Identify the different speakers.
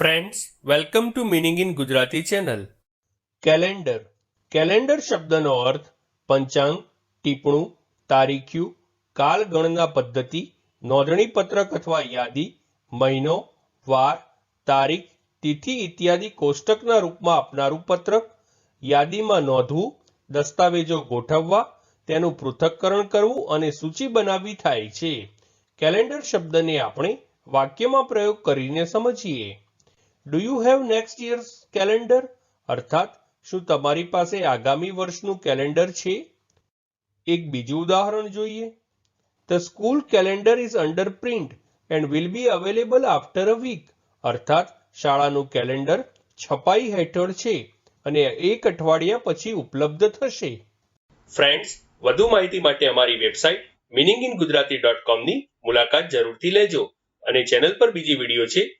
Speaker 1: Friends welcome to meaning in Gujarati channel calendar calendar શબ્દનો અર્થ પંચાંગ, ટીપણું, તારીખ્યું, કાલગણના પદ્ધતિ, નોંધણી પત્રક અથવા યાદી, મહિનો, વાર, તારીખ, તિથિ ઇત્યાદિ કોષ્ટકના રૂપમાં આપનારું પત્રક, યાદીમાં નોંધવું, દસ્તાવેજો ગોઠવવા, તેનું પૃથક્કરણ કરવું અને સૂચિ બનાવવી થાય છે. કેલેન્ડર શબ્દને આપણે વાક્યમાં પ્રયોગ કરીને સમજીએ. Do you have next year's calendar અર્થાત, શું તમારી પાસે આગામી વર્ષનું કેલેન્ડર છે? એક બીજું ઉદાહરણ જોઈએ. The school calendar is under print and will be available after a week અર્થાત, શાળાનું કેલેન્ડર છપાઈ હેઠળ છે અને એક અઠવાડિયા પછી ઉપલબ્ધ થશે. ફ્રેન્ડ્સ વધુ માહિતી માટે અમારી website meaning in Gujarati dot કોમની મુલાકાત જરૂરથી લેજો અને ચેનલ પર બીજી વીડિયો છે